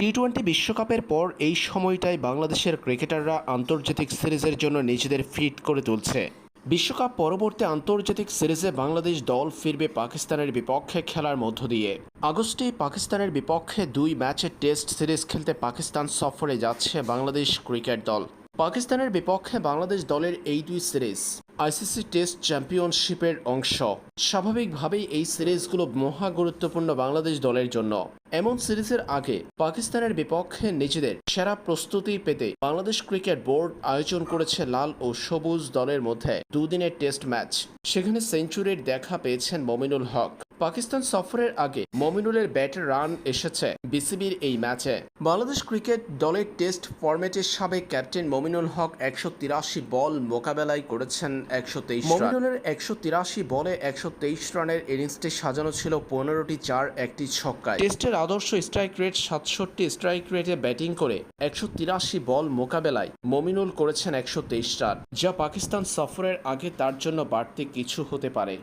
T twenty বিশ্বকাপের পর এই সময়টায় বাংলাদেশের ক্রিকেটাররা আন্তর্জাতিক সিরিজের জন্য নিজেদের ফিট করে তুলছে। বিশ্বকাপ পরবর্তী আন্তর্জাতিক সিরিজে বাংলাদেশ দল ফিরবে পাকিস্তানের বিপক্ষে খেলার মধ্য দিয়ে। আগস্টে পাকিস্তানের বিপক্ষে দুই ম্যাচের টেস্ট সিরিজ খেলতে পাকিস্তান সফরে যাচ্ছে বাংলাদেশ ক্রিকেট দল। পাকিস্তানের বিপক্ষে বাংলাদেশ দলের এই দুই সিরিজ, আইসিসি টেস্ট চ্যাম্পিয়নশিপের অংশ। স্বাভাবিকভাবেই এই সিরিজগুলো মহা গুরুত্বপূর্ণ বাংলাদেশ দলের জন্য। এমন সিরিজের আগে পাকিস্তানের বিপক্ষে নিজেদের সেরা প্রস্তুতি পেতে বাংলাদেশ ক্রিকেট বোর্ড আয়োজন করেছে লাল ও সবুজ দলের মধ্যে দুদিনের টেস্ট ম্যাচ। সেখানে সেঞ্চুরির দেখা পেয়েছেন মমিনুল হক। পাকিস্তান সফরের আগে মমিনুলের ব্যাটে রান এসেছে বিসিবির এই ম্যাচে। বাংলাদেশ ক্রিকেট দলের টেস্ট ফরম্যাটের সাবেক ক্যাপ্টেন মমিনুল হক একশো তিরাশি বল মোকাবেলায় করেছেন একশো তেইশ মমিনুলের একশো তিরাশি বলে একশো তেইশ রানের ইনিংসটি সাজানো ছিল পনেরোটি চার, একটি ছক্কায়। টেস্টের আদর্শ স্ট্রাইক রেট সাতষট্টি স্ট্রাইক রেটে ব্যাটিং করে একশো তিরাশি বল মোকাবেলায় মমিনুল করেছেন একশো তেইশ রান, যা পাকিস্তান সফরের আগে তার জন্য বাড়তি কিছু হতে পারে।